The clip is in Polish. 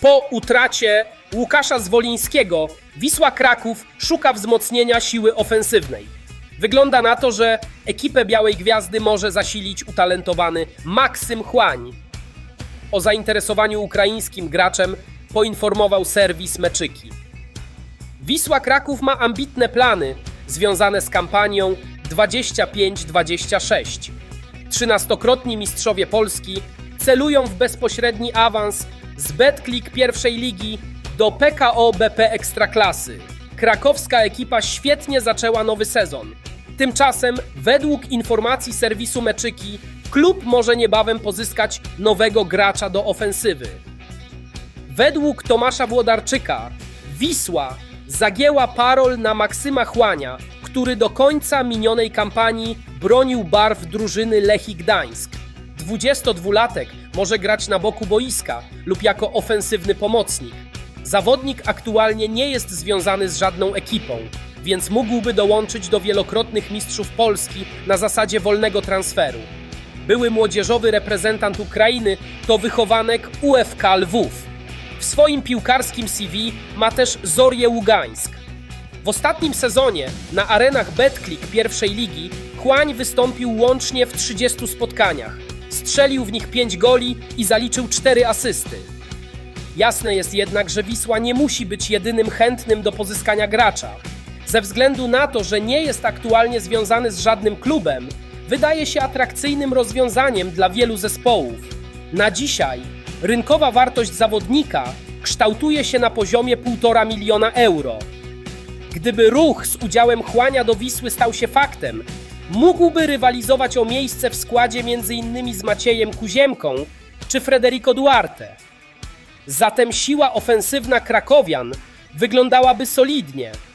Po utracie Łukasza Zwolińskiego Wisła Kraków szuka wzmocnienia siły ofensywnej. Wygląda na to, że ekipę Białej Gwiazdy może zasilić utalentowany Maksym Chłań. O zainteresowaniu ukraińskim graczem poinformował serwis Meczyki. Wisła Kraków ma ambitne plany związane z kampanią 25-26. Trzynastokrotni mistrzowie Polski celują w bezpośredni awans z Betclick pierwszej ligi do PKO BP Ekstraklasy. Krakowska ekipa świetnie zaczęła nowy sezon. Tymczasem, według informacji serwisu Meczyki, klub może niebawem pozyskać nowego gracza do ofensywy. Według Tomasza Włodarczyka Wisła zagięła parol na Maksyma Chłania, który do końca minionej kampanii bronił barw drużyny Lechii Gdańsk. 22-latek może grać na boku boiska lub jako ofensywny pomocnik. Zawodnik aktualnie nie jest związany z żadną ekipą, więc mógłby dołączyć do wielokrotnych mistrzów Polski na zasadzie wolnego transferu. Były młodzieżowy reprezentant Ukrainy to wychowanek UFK Lwów. W swoim piłkarskim CV ma też Zorię Ługańsk. W ostatnim sezonie na arenach Betclick pierwszej ligi Chłań wystąpił łącznie w 30 spotkaniach. Strzelił w nich 5 goli i zaliczył 4 asysty. Jasne jest jednak, że Wisła nie musi być jedynym chętnym do pozyskania gracza. Ze względu na to, że nie jest aktualnie związany z żadnym klubem, wydaje się atrakcyjnym rozwiązaniem dla wielu zespołów. Na dzisiaj rynkowa wartość zawodnika kształtuje się na poziomie 1,5 miliona euro. Gdyby ruch z udziałem chłania do Wisły stał się faktem, mógłby rywalizować o miejsce w składzie m.in. z Maciejem Kuziemką czy Frederico Duarte. Zatem siła ofensywna Krakowian wyglądałaby solidnie –